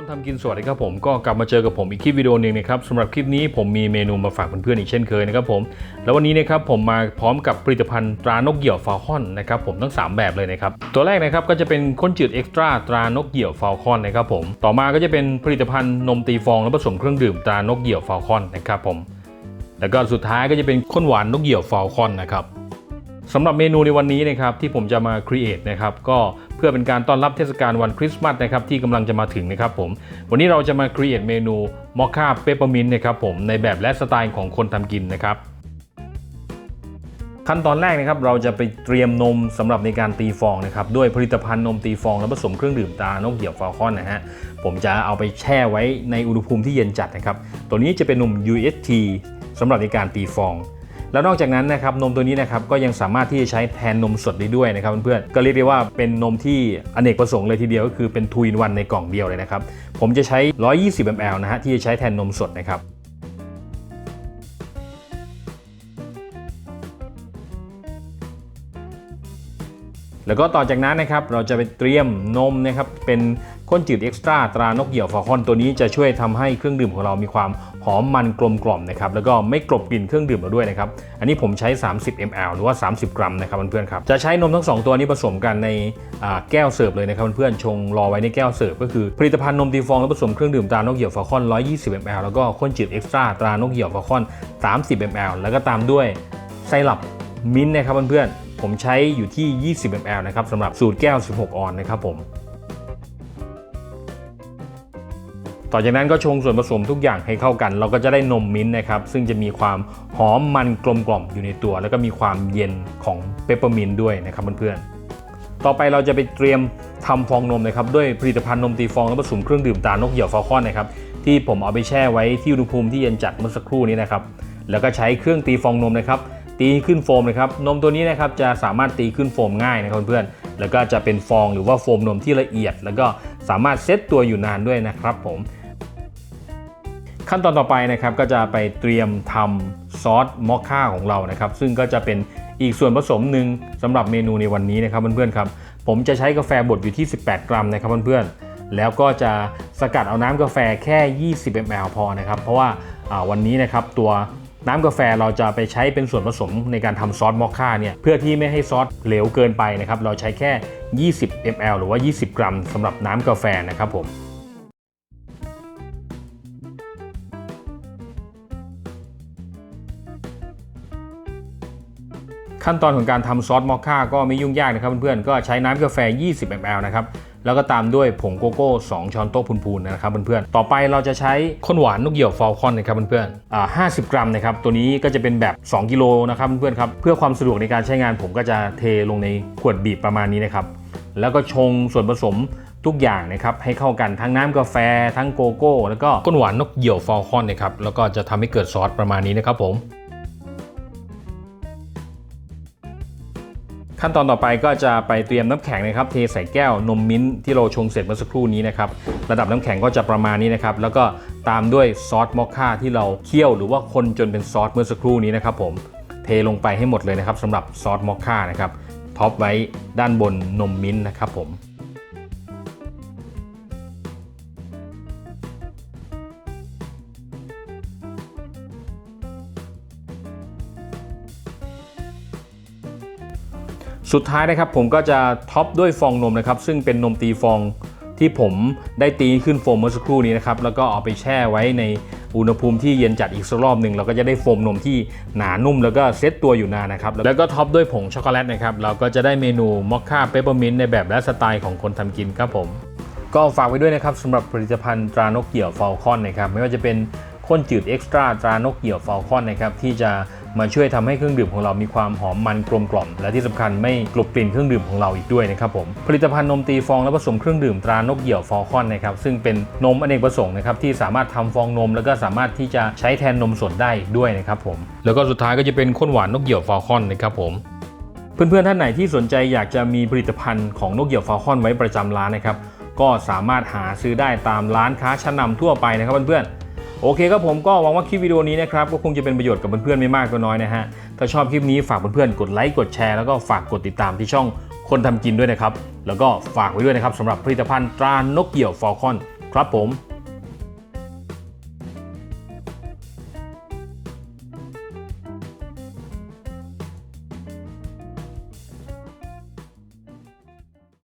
คนทำกินสวัสดีครับผมก็กลับมาเจอกับผมอีกคลิปวิดีโอหนึ่งนะครับสำหรับคลิปนี้ผมมีเมนูมาฝากเพื่อนๆอีกเช่นเคยนะครับผมแล้ววันนี้นะครับผมมาพร้อมกับผลิตภัณฑ์ตรานกเหยี่ยวฟาลคอนนะครับผมทั้ง 3 แบบเลยนะครับตัวแรกนะครับก็จะเป็นข้นจืดเอ็กซ์ตร้าตรานกเหยี่ยวฟาลคอนนะครับผมต่อมาก็จะเป็นผลิตภัณฑ์นมตีฟองและผสมเครื่องดื่มตรานกเหยี่ยวฟาลคอนนะครับผมแล้วก็สุดท้ายก็จะเป็นข้นหวานนกเหยี่ยวฟาลคอนนะครับสำหรับเมนูในวันนี้นะครับที่ผมจะมาครีเอทนะครับก็ พื่อเป็นการต้อนรับเทศกาลวันคริสต์มาสนะครับที่กำลังจะมาถึงนะครับผม วันนี้เราจะมาครีเอทเมนูมอคค่าเปปเปอร์มินต์นะครับผมในแบบและสไตล์ของคนทำกินนะครับ ขั้นตอนแรกนะครับเราจะไปเตรียมนมสำหรับในการตีฟองนะครับด้วยผลิตภัณฑ์นมตีฟองและผสมเครื่องดื่มตานกเหยี่ยวฟาลคอนนะฮะผมจะเอาไปแช่ไว้ในอุณหภูมิที่เย็นจัดนะครับตัวนี้จะเป็นนม UST สำหรับในการตีฟอง แล้วนอกจากนั้นนะครับนมตัวนี้นะครับก็ยังสามารถที่จะใช้แทนนมสดได้ด้วยนะครับเพื่อนๆก็เรียกได้ว่าเป็นนมที่อเนกประสงค์เลยทีเดียวก็คือเป็นทูอินวันในกล่องเดียวเลยนะครับผมจะใช้ 120 ml นะฮะที่จะใช้แทนนมสดนะครับ แล้วก็ต่อจากนั้นนะครับเราจะไปเตรียมนมนะครับเป็นข้นจืดเอ็กซ์ตร้าตรานกเหยี่ยวฟาคอนตัวนี้จะช่วยทำให้เครื่องดื่มของเรามีความหอมมันกลมกล่อมนะครับแล้วก็ไม่กลบกลิ่นเครื่องดื่มเราด้วยนะครับอันนี้ผมใช้ 30 ml หรือว่า 30 กรัมนะครับเพื่อนๆครับจะใช้นมทั้ง 2 ตัวนี้ผสมกันในแก้วเสิร์ฟเลยนะครับเพื่อนๆชงรอไว้ในแก้วเสิร์ฟก็คือผลิตภัณฑ์นมตีฟองและผสมเครื่องดื่มตรานกเหยี่ยวฟาคอน 120 ml แล้วก็ข้นจืดเอ็กซ์ตร้าตรานกเหยี่ยวฟาคอน 30 ml แล้วก็ตามด้วยไซรัปมิ้นท์นะครับเพื่อนๆ ผมใช้อยู่ที่ 20 ml นะครับสำหรับสูตรแก้ว 16 ออนนะครับผมต่อจากนั้นก็ชงส่วนผสมทุกอย่างให้เข้ากัน เราก็จะได้นมมิ้นท์นะครับ ซึ่งจะมีความหอมมันกลมกล่อมอยู่ในตัว แล้วก็มีความเย็นของเปปเปอร์มินต์ด้วยนะครับเพื่อนๆ ต่อไปเราจะไปเตรียมทำฟองนมนะครับ ด้วยผลิตภัณฑ์นมตีฟองและผสมเครื่องดื่มตานกเหยี่ยวฟาลคอนนะครับ ที่ผมเอาไปแช่ไว้ที่อุณหภูมิที่เย็นจัดเมื่อสักครู่นี้นะครับ แล้วก็ใช้เครื่องตีฟองนมนะครับ ตีขึ้นโฟมนะครับนมตัวนี้นะครับจะสามารถตีขึ้นโฟมง่ายนะครับเพื่อนๆแล้วก็จะเป็นฟองหรือว่าโฟมนมที่ละเอียด แล้วก็สามารถเซตตัวอยู่นานด้วยนะครับผม ขั้นตอนต่อไปนะครับก็จะไปเตรียมทำซอสมอคค่าของเรานะครับซึ่งก็จะเป็นอีกส่วนผสมหนึ่งสำหรับเมนูในวันนี้นะครับเพื่อนๆครับผมจะใช้กาแฟบดอยู่ที่ 18 กรัมนะครับเพื่อนๆแล้วก็จะสกัดเอาน้ำกาแฟแค่ 20 ml พอนะครับเพราะว่าวันนี้นะครับตัว น้ำกาแฟเราจะไปใช้เป็นส่วนผสมในการทำซอสมอคค่าเนี่ยเพื่อที่ไม่ให้ซอสเหลวเกินไปนะครับเราใช้แค่ 20 ml หรือว่า 20 กรัมสำหรับน้ำกาแฟนะครับผมขั้นตอนของการทำซอสมอคค่าก็ไม่ยุ่งยากนะครับเพื่อนๆ ก็ใช้น้ำกาแฟ 20 ml นะครับ แล้วก็ตามด้วยผงโกโก้ 2 ช้อนโต๊ะพูนๆนะครับเพื่อนๆ ต่อไปเราจะใช้ข้นหวานนกเหยี่ยวฟาลคอนนะครับเพื่อนๆ อ่า50 กรัมนะครับ ตัวนี้ก็จะเป็นแบบ 2 กิโลนะครับเพื่อนๆ ครับ เพื่อความสะดวกในการใช้งานผมก็จะเทลงในขวดบีบประมาณนี้นะครับ แล้วก็ชงส่วนผสมทุกอย่างนะครับให้เข้ากันทั้งน้ำกาแฟทั้งโกโก้ แล้วก็ข้นหวานนกเหยี่ยวฟาลคอนนะครับแล้วก็จะทำให้เกิดซอสประมาณนี้นะครับผม ขั้นตอนต่อไปก็จะไปเตรียมน้ำแข็งนะครับ เทใส่แก้วนมมิ้นท์ที่เราชงเสร็จเมื่อสักครู่นี้นะครับ ระดับน้ำแข็งก็จะประมาณนี้นะครับ แล้วก็ตามด้วยซอสมอคค่าที่เราเคี่ยวหรือว่าคนจนเป็นซอสเมื่อสักครู่นี้นะครับผม เทลงไปให้หมดเลยนะครับสำหรับซอสมอคค่านะครับ ท็อปไว้ด้านบนนมมิ้นท์นะครับผม สุดท้ายนะครับผมก็จะท็อปด้วยฟองนมนะครับ ซึ่งเป็นนมตีฟองที่ผมได้ตีขึ้นโฟมเมื่อสักครู่นี้นะครับ แล้วก็เอาไปแช่ไว้ในอุณหภูมิที่เย็นจัดอีกสักรอบหนึ่งเราก็จะได้โฟมนมที่หนานุ่ม แล้วก็เซตตัวอยู่นานนะครับ แล้วก็ท็อปด้วยผงช็อกโกแลตนะครับ เราก็จะได้เมนูมอคค่าเปปเปอร์มินต์ในแบบและสไตล์ของคนทำกินครับผม ก็ฝากไว้ด้วยนะครับสำหรับผลิตภัณฑ์ตรานกเหยี่ยวฟาลคอนนะครับไม่ว่าจะเป็นข้นจืดเอ็กซ์ตร้าตรานกเหยี่ยวฟาลคอนนะครับที่จะ มาช่วยทำให้เครื่องดื่มของเรามีความหอมมันกลมกล่อม และที่สำคัญไม่กลบกลิ่นเครื่องดื่มของเราอีกด้วยนะครับผมผลิตภัณฑ์นมตีฟองและผสมเครื่องดื่มตรานกเหยี่ยวฟาลคอนนะครับซึ่งเป็นนมอเนกประสงค์นะครับที่สามารถทำฟองนม แล้วก็สามารถที่จะใช้แทนนมสดได้ด้วยนะครับผมแล้วก็สุดท้ายก็จะเป็นข้นหวานนกเหยี่ยวฟาลคอนนะครับผมเพื่อนๆท่านไหนที่สนใจอยากจะมีผลิตภัณฑ์ของนกเหยี่ยวฟาลคอนไว้ประจำร้านนะครับก็สามารถหาซื้อได้ตามร้านค้าชั้นนำทั่วไปนะครับเพื่อนๆ โอเคครับผมก็หวังว่าคลิปวิดีโอนี้นะครับก็คงจะเป็นประโยชน์กับเพื่อนๆไม่มากก็น้อยนะฮะถ้าชอบคลิปนี้ฝากเพื่อนๆกดไลค์กดแชร์แล้วก็ฝากกดติดตามที่ช่องคนทำกินด้วยนะครับแล้วก็ฝากไว้ด้วยนะครับสำหรับผลิตภัณฑ์ตรานกเหี่ยวฟอลคอนครับผม